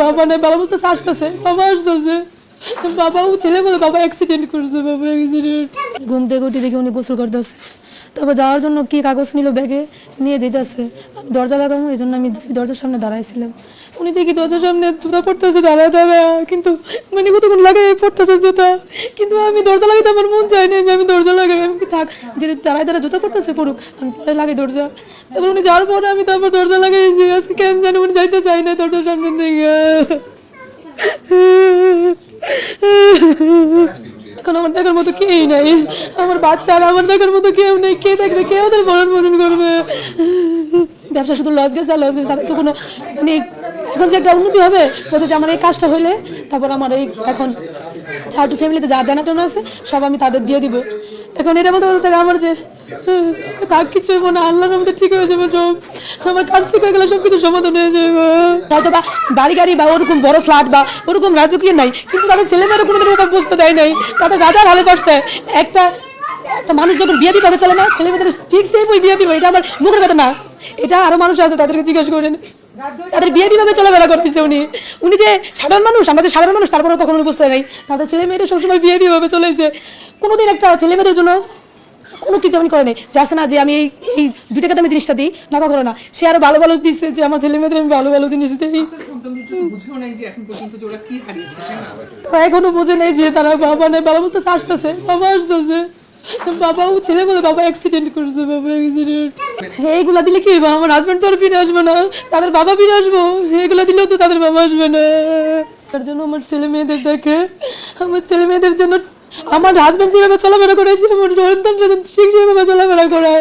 বাবা নেই বাবা বলতেছে আসতেছে বাবা আসতেছে। বাবা ও ছেলে বলে বাবা অ্যাক্সিডেন্ট করেছে বাবা অ্যাক্সিডেন্ট ঘুম থেকে উঠে দেখি উনি গোসল করতেছে তারপর যাওয়ার জন্য কি কাগজ নিল ব্যাগে নিয়ে যেতেছে আমি দরজা লাগাবো এই জন্য আমি দরজার সামনে দাঁড়াইছিলাম। উনি দেখি দরজার সামনে জুতা পড়তেছে দাঁড়ায় দাঁড়ায় কিন্তু মানে কতক্ষণ লাগে পড়তেছে জুতা। কিন্তু আমি দরজা লাগাইতে আমার মন চায় না যে আমি দরজা লাগাই আমি কি থাক যদি দাঁড়ায় দাঁড়ায় জুতা পড়তেছে পড়ুক আমি পরে লাগাই দরজা। তারপর উনি যাওয়ার পরে আমি তারপর দরজা লাগাইছি আজকে কেন জানি উনি যাইতে চাই না দরজার সামনে থেকে। এখন আমার দেখার মতো কেউই নাই। আমার বাচ্চা আর আমার দেখার মতো কেউ নেই। কে দেখবে? কে ওদের বরণ বরণ করবে? ব্যবসা শুধু লস গেছে আর লস গেছে। তাদের তো কোনো মানে এখন যে একটা উন্নতি হবে, বলছে যে আমার এই কাজটা হইলে তারপর আমার এই এখন ছাড়টু ফ্যামিলিতে যা দেনা টেনা আছে, সব আমি তাদের দিয়ে দিব। এখন এটা বলতে বলতে আমার যে তার কিছু না। আল্লাহর মধ্যে ঠিক হয়ে যাবে সব। আমার কাজ ঠিক হয়ে গেলে সব কিছু সমাধান হয়ে যাবে। হয়তো বা বাড়ি গাড়ি বা ওরকম বড় ফ্ল্যাট বা ওরকম রাজকীয় নাই, কিন্তু তাদের ছেলেমেয়েরা কোনোদিন ওরকম বুঝতে দেয় নাই। তাদের রাজার হালে একটা একটা মানুষ যখন বিয়ে বিভাবে চলে না ছেলে মেয়েদের ঠিক ওই বিয়ে বিভাগ এটা আমার মুখের কথা না। এটা আরও মানুষ আছে, তাদেরকে জিজ্ঞেস করেন। তাদের বিয়ে বিভাবে চলাফেরা করেছে উনি। উনি যে সাধারণ মানুষ আমাদের সাধারণ মানুষ তারপরে কখনো বুঝতে নাই। তাদের ছেলে মেয়েদের সবসময় বিয়ে বিভাবে চলেছে। কোনোদিন একটা ছেলে মেয়েদের জন্য কোনো কিপটামি করে নেই। যাচ্ছে না যে আমি এই এই দুই টাকাতে আমি জিনিসটা দিই, নাকা কখনো না। সে আরও ভালো ভালো দিচ্ছে যে আমার ছেলে মেয়েদের আমি ভালো ভালো জিনিস দিই। যে এখন বোঝে নেই যে তারা বাবা নেই। বাবা বলতে আসতেছে, বাবা আসতেছে। বাবা ও ছেলে বলে বাবা অ্যাক্সিডেন্ট করেছে, বাবা অ্যাক্সিডেন্ট এইগুলা দিলে কি আমার হাজব্যান্ড তো আর ফিরে আসবে না। তাদের বাবা ফিরে আসব। এইগুলা দিলেও তো তাদের বাবা আসবে না। তার জন্য আমার ছেলে মেয়েদের দেখে, আমার ছেলে মেয়েদের জন্য আমার হাজব্যান্ড যেভাবে চলাফেরা করেছে, আমার সন্তানরা ঠিক সেভাবে চলাফেরা করায়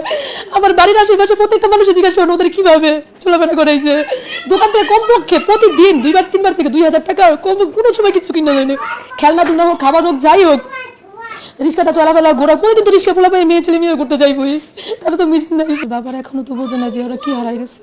আমার বাড়ির আশেপাশে প্রত্যেকটা মানুষের জিজ্ঞাসা করেন ওদের কীভাবে চলাফেরা করাইছে দোকান থেকে কমপক্ষে প্রতিদিন দুইবার, তিনবার থেকে দুই হাজার টাকা, কম, কোনো সময় কিছু কিনা যায়নি খেলনা, দুলনা হোক, খাবার হোক, যাই হোক রিক্সাটা চলাফেরা ঘোরা, প্রতিদিন তো রিক্সা পোলা পায়ে মেয়ে, ছেলে মেয়ে করতে চাইবই। তারা তো মিস নাই। বাবার এখনও তো বোঝে না যে ওরা কি হারাই গেছে।